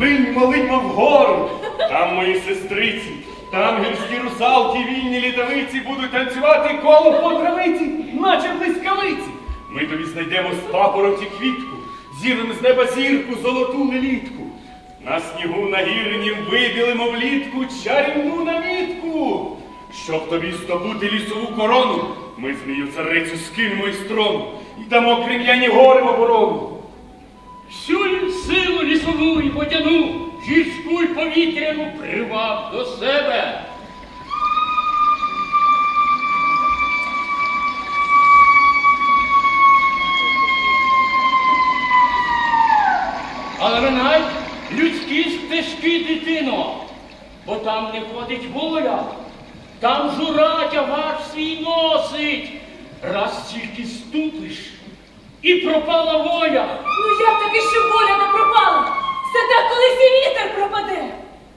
линьмо, линьмо вгору. Там мої сестриці, там гірські русалки, вільні літавиці будуть танцювати коло по травиці, наче блискавиці. Ми тобі знайдемо з папороті квітку, зірвем з неба зірку, золоту лелітку. На снігу на гірнім вибілимо влітку чарівну намітку. Щоб тобі здобути лісову корону, ми змію царицю скинемо із трону і дамо крем'яні гори в оборону. Всю і потяну, гірську й повітряну привав до себе. Але минай людські стежки, дитино, бо там не ходить воля, там жура тягар свій носить, раз тільки ступиш, і пропала воля. Ну як таки, що воля?